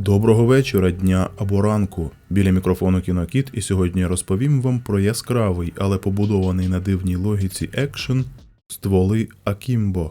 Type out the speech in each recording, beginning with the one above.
Доброго вечора, дня або ранку. Біля мікрофону кінокіт, і сьогодні я розповім вам про яскравий, але побудований на дивній логіці екшен стволи Акімбо.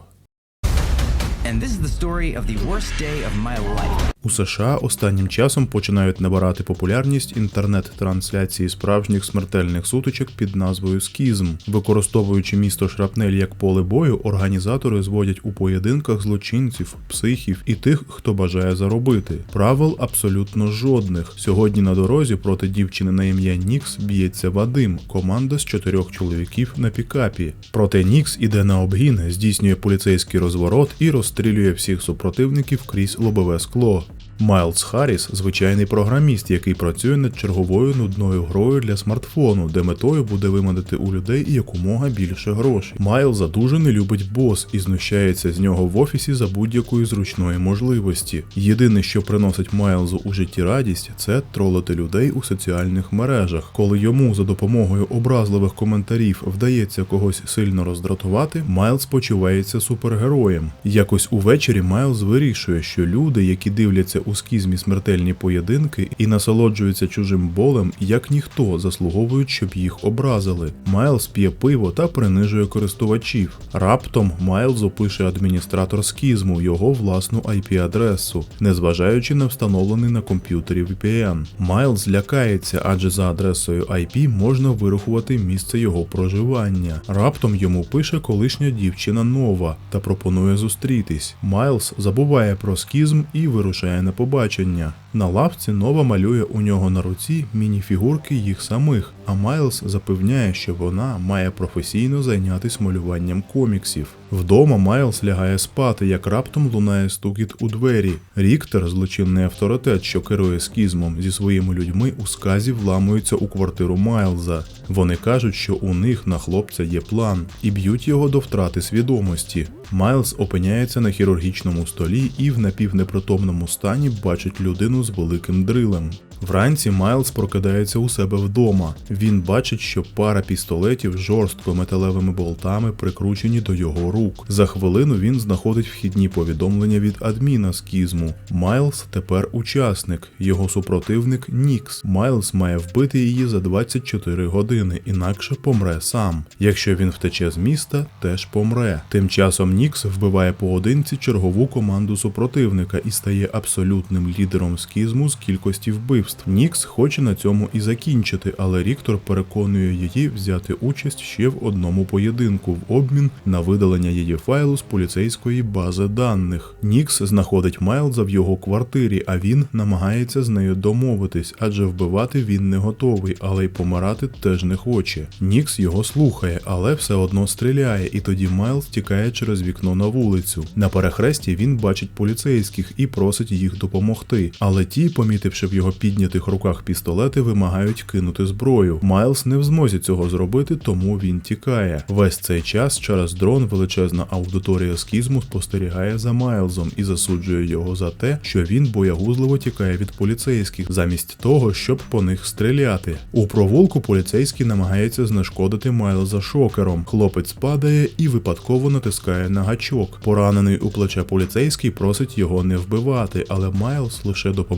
And this is the story of the worst day of my life. У США останнім часом починають набирати популярність інтернет-трансляції справжніх смертельних сутичок під назвою Скізм. Використовуючи місто Шрапнель як поле бою, організатори зводять у поєдинках злочинців, психів і тих, хто бажає заробити. Правил абсолютно жодних. Сьогодні на дорозі проти дівчини на ім'я Нікс б'ється Вадим, команда з чотирьох чоловіків на пікапі. Проте Нікс іде на обгін, здійснює поліцейський розворот і розстрілює всіх супротивників крізь лобове скло. Майлз Харріс звичайний програміст, який працює над черговою нудною грою для смартфону, де метою буде виманити у людей якомога більше грошей. Майлза дуже не любить бос і знущається з нього в офісі за будь-якої зручної можливості. Єдине, що приносить Майлзу у житті радість, це тролити людей у соціальних мережах. Коли йому за допомогою образливих коментарів вдається когось сильно роздратувати, Майлз почувається супергероєм. Якось увечері Майлз вирішує, що люди, які дивляться у скізмі смертельні поєдинки і насолоджуються чужим болем, як ніхто заслуговують, щоб їх образили. Майлз п'є пиво та принижує користувачів. Раптом Майлзу пише адміністратор скізму його власну IP-адресу, незважаючи на встановлений на комп'ютері VPN. Майлз лякається, адже за адресою IP можна вирахувати місце його проживання. Раптом йому пише колишня дівчина Нова та пропонує зустрітись. Майлз забуває про скізм і вирушає на побачення. На лавці Нова малює у нього на руці мініфігурки їх самих, а Майлз запевняє, що вона має професійно зайнятися малюванням коміксів. Вдома Майлз лягає спати, як раптом лунає стукіт у двері. Ріктер, злочинний авторитет, що керує скізмом зі своїми людьми у сказі вламуються у квартиру Майлза. Вони кажуть, що у них на хлопця є план, і б'ють його до втрати свідомості. Майлз опиняється на хірургічному столі і в напівнепритомному стані бачить людину з великим дрилем. Вранці Майлз прокидається у себе вдома. Він бачить, що пара пістолетів жорстко металевими болтами прикручені до його рук. За хвилину він знаходить вхідні повідомлення від адміна скізму. Майлз тепер учасник, його супротивник Нікс. Майлз має вбити її за 24 години, інакше помре сам. Якщо він втече з міста, теж помре. Тим часом Нікс вбиває поодинці чергову команду супротивника і стає абсолютним лідером скізму з кількості вбивств. Нікс хоче на цьому і закінчити, але Ріктор переконує її взяти участь ще в одному поєдинку в обмін на видалення її файлу з поліцейської бази даних. Нікс знаходить Майлза в його квартирі, а він намагається з нею домовитись, адже вбивати він не готовий, але й помирати теж не хоче. Нікс його слухає, але все одно стріляє, і тоді Майлз тікає через вікно на вулицю. На перехресті він бачить поліцейських і просить їх допомогти. Але ті, помітивши в його піднятих руках пістолети, вимагають кинути зброю. Майлз не в змозі цього зробити, тому він тікає. Весь цей час через дрон величезна аудиторія скізму спостерігає за Майлзом і засуджує його за те, що він боягузливо тікає від поліцейських, замість того, щоб по них стріляти. У провулку поліцейський намагається знешкодити Майлза шокером. Хлопець падає і випадково натискає на гачок. Поранений у плече поліцейський просить його не вбивати, але Майлз лише допомагає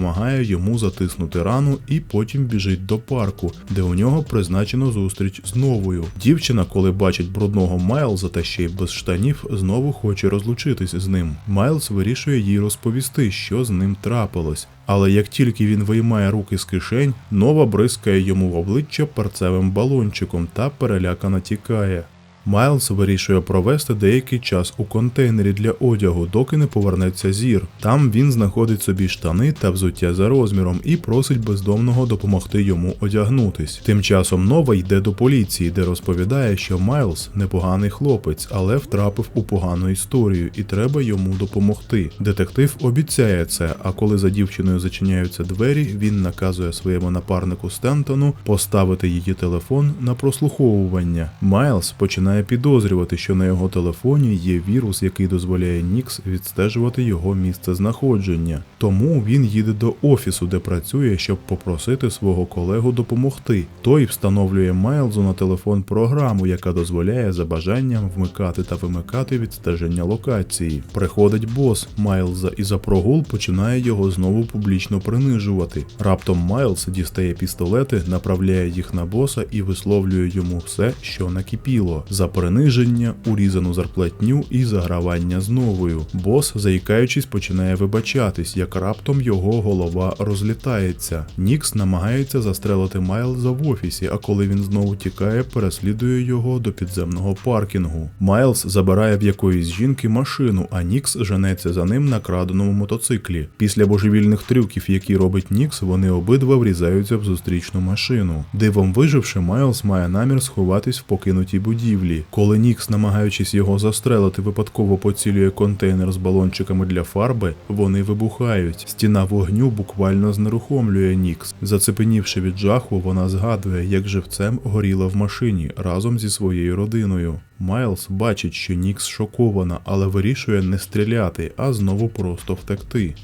йому затиснути рану і потім біжить до парку, де у нього призначено зустріч з новою. Дівчина, коли бачить брудного Майлза та ще й без штанів, знову хоче розлучитись з ним. Майлз вирішує їй розповісти, що з ним трапилось. Але як тільки він виймає руки з кишень, нова бризкає йому в обличчя перцевим балончиком та перелякано тікає. Майлз вирішує провести деякий час у контейнері для одягу, доки не повернеться зір. Там він знаходить собі штани та взуття за розміром і просить бездомного допомогти йому одягнутись. Тим часом Нова йде до поліції, де розповідає, що Майлз непоганий хлопець, але втрапив у погану історію і треба йому допомогти. Детектив обіцяє це, а коли за дівчиною зачиняються двері, він наказує своєму напарнику Стентону поставити її телефон на прослуховування. Майлз починає починає підозрювати, що на його телефоні є вірус, який дозволяє Нікс відстежувати його місце знаходження. Тому він їде до офісу, де працює, щоб попросити свого колегу допомогти. Той встановлює Майлзу на телефон програму, яка дозволяє за бажанням вмикати та вимикати відстеження локації. Приходить бос Майлза і за прогул починає його знову публічно принижувати. Раптом Майлз дістає пістолети, направляє їх на боса і висловлює йому все, що накипіло: за приниження, урізану зарплатню і загравання з новою. Бос, заїкаючись, починає вибачатись, як раптом його голова розлітається. Нікс намагається застрелити Майлза в офісі, а коли він знову тікає, переслідує його до підземного паркінгу. Майлз забирає в якоїсь жінки машину, а Нікс женеться за ним на краденому мотоциклі. Після божевільних трюків, які робить Нікс, вони обидва врізаються в зустрічну машину. Дивом виживши, Майлз має намір сховатись в покинутій будівлі. Коли Нікс, намагаючись його застрелити, випадково поцілює контейнер з балончиками для фарби, вони вибухають. Стіна вогню буквально знерухомлює Нікс. Зацепенівши від жаху, вона згадує, як живцем горіла в машині разом зі своєю родиною. Майлз бачить, що Нікс шокована, але вирішує не стріляти, а знову просто втекти.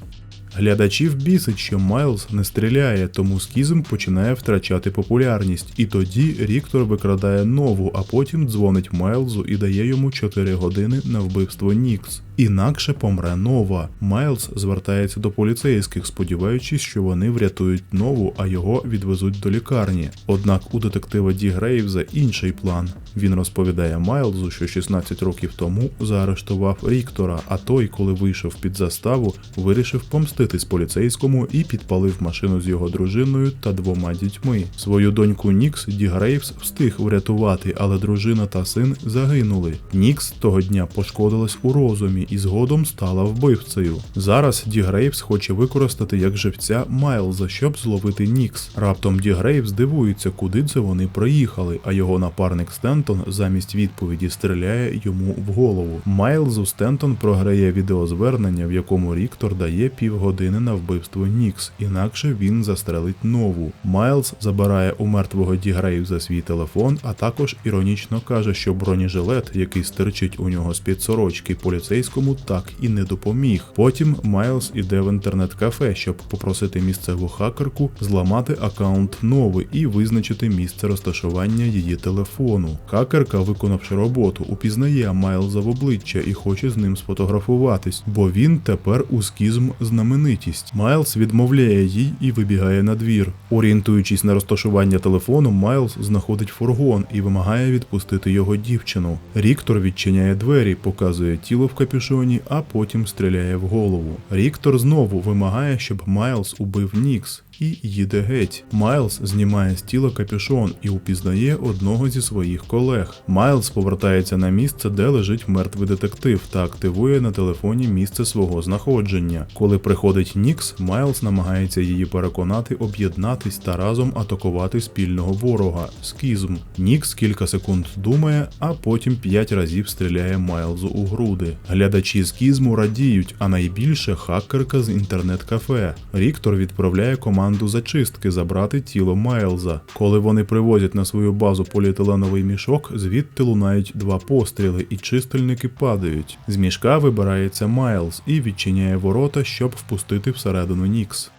Глядачів бісить, що Майлз не стріляє, тому скізм починає втрачати популярність, і тоді Ріктор викрадає нову, а потім дзвонить Майлзу і дає йому 4 години на вбивство Нікс. Інакше помре нова. Майлз звертається до поліцейських, сподіваючись, що вони врятують нову, а його відвезуть до лікарні. Однак у детектива Ді Грейвза інший план. Він розповідає Майлзу, що 16 років тому заарештував Ріктора, а той, коли вийшов під заставу, вирішив помститись поліцейському і підпалив машину з його дружиною та двома дітьми. Свою доньку Нікс Ді Грейвс встиг врятувати, але дружина та син загинули. Нікс того дня пошкодилась у розумі і згодом стала вбивцею. Зараз Ді Грейвс хоче використати як живця Майлза, щоб зловити Нікс. Раптом Ді Грейвс дивується, куди це вони приїхали, а його напарник Стентон замість відповіді стріляє йому в голову. Майлзу Стентон програє відеозвернення, в якому Ріктор дає півгодини на вбивство Нікс, інакше він застрелить нову. Майлз забирає у мертвого Ді Грейвза свій телефон, а також іронічно каже, що бронежилет, який стирчить у нього з-під сорочки поліцейському, так і не допоміг. Потім Майлз іде в інтернет-кафе, щоб попросити місцеву хакерку зламати аккаунт новий і визначити місце розташування її телефону. Хакерка, виконавши роботу, упізнає Майлза в обличчя і хоче з ним сфотографуватись, бо він тепер у скізм знаменитість. Майлз відмовляє їй і вибігає на двір. Орієнтуючись на розташування телефону, Майлз знаходить фургон і вимагає відпустити його дівчину. Ріктор відчиняє двері, показує тіло в капюшоні, а потім стріляє в голову. Ріктор знову вимагає, щоб Майлз убив Нікс. І їде геть. Майлз знімає з тіла капюшон і упізнає одного зі своїх колег. Майлз повертається на місце, де лежить мертвий детектив, та активує на телефоні місце свого знаходження. Коли приходить Нікс, Майлз намагається її переконати об'єднатись та разом атакувати спільного ворога скізм. Нікс кілька секунд думає, а потім п'ять разів стріляє Майлзу у груди. Глядачі скізму радіють, а найбільше хакерка з інтернет-кафе. Ріктор відправляє команду зачистки забрати тіло Майлза. Коли вони привозять на свою базу поліетиленовий мішок, звідти лунають два постріли, і чистильники падають. З мішка вибирається Майлз і відчиняє ворота, щоб впустити всередину Нікс.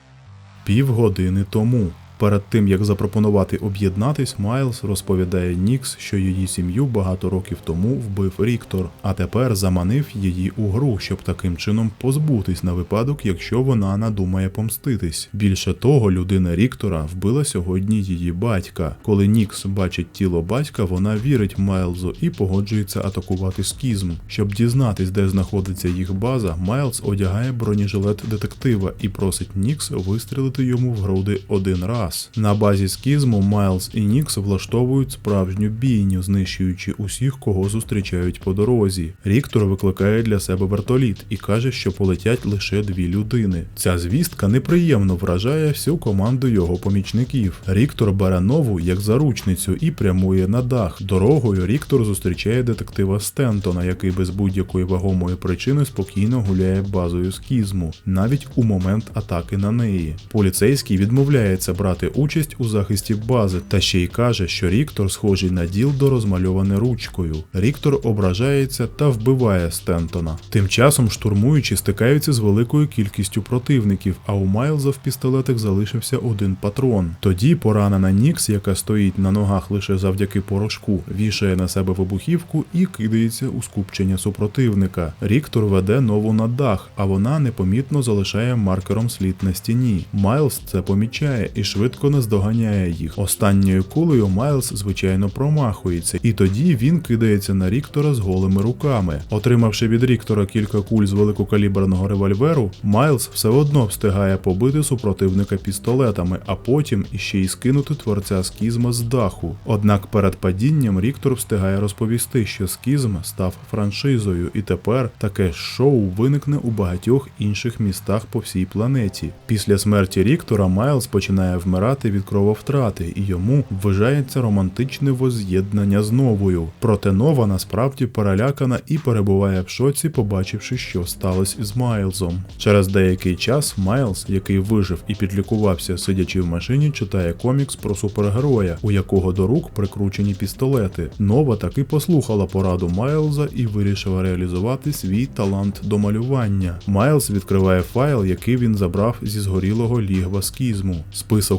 Півгодини тому. Перед тим як запропонувати об'єднатись, Майлз розповідає Нікс, що її сім'ю багато років тому вбив Ріктор, а тепер заманив її у гру, щоб таким чином позбутись на випадок, якщо вона надумає помститись. Більше того, людина Ріктора вбила сьогодні її батька. Коли Нікс бачить тіло батька, вона вірить Майлзу і погоджується атакувати скізм. Щоб дізнатись, де знаходиться їх база, Майлз одягає бронежилет детектива і просить Нікс вистрілити йому в груди один раз. На базі скізму Майлз і Нікс влаштовують справжню бійню, знищуючи усіх, кого зустрічають по дорозі. Ріктор викликає для себе вертоліт і каже, що полетять лише дві людини. Ця звістка неприємно вражає всю команду його помічників. Ріктор бере нову як заручницю і прямує на дах. Дорогою Ріктор зустрічає детектива Стентона, який без будь-якої вагомої причини спокійно гуляє базою скізму, навіть у момент атаки на неї. Поліцейський відмовляється брати приймати участь у захисті бази, та ще й каже, що Ріктор схожий на ділдо розмальоване ручкою. Ріктор ображається та вбиває Стентона. Тим часом штурмуючі стикаються з великою кількістю противників, а у Майлза в пістолетах залишився один патрон. Тоді поранена Нікс, яка стоїть на ногах лише завдяки порошку, вішає на себе вибухівку і кидається у скупчення супротивника. Ріктор веде нову на дах, а вона непомітно залишає маркером слід на стіні. Майлз це помічає і швидко наздоганяє їх. Останньою кулею Майлз, звичайно, промахується, і тоді він кидається на Ріктора з голими руками. Отримавши від Ріктора кілька куль з великокаліберного револьверу, Майлз все одно встигає побити супротивника пістолетами, а потім іще й скинути творця скізма з даху. Однак перед падінням Ріктор встигає розповісти, що скізм став франшизою, і тепер таке шоу виникне у багатьох інших містах по всій планеті. Після смерті Ріктора Майлз починає вмирати від крововтрати, і йому вважається романтичне воз'єднання з новою. Проте нова насправді перелякана і перебуває в шоці, побачивши, що сталося з Майлзом. Через деякий час Майлз, який вижив і підлікувався, сидячи в машині, читає комікс про супергероя, у якого до рук прикручені пістолети. Нова таки послухала пораду Майлза і вирішила реалізувати свій талант до малювання. Майлз відкриває файл, який він забрав зі згорілого лігва скізму,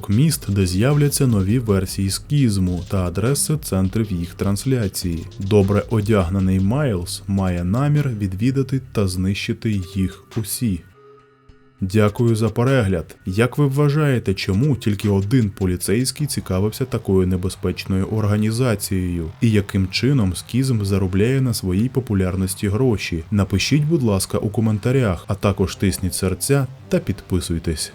міст, де з'являться нові версії скізму та адреси центрів їх трансляції. Добре одягнений Майлз має намір відвідати та знищити їх усі. Дякую за перегляд. Як ви вважаєте, чому тільки один поліцейський цікавився такою небезпечною організацією? І яким чином скізм заробляє на своїй популярності гроші? Напишіть, будь ласка, у коментарях, а також тисніть серця та підписуйтесь.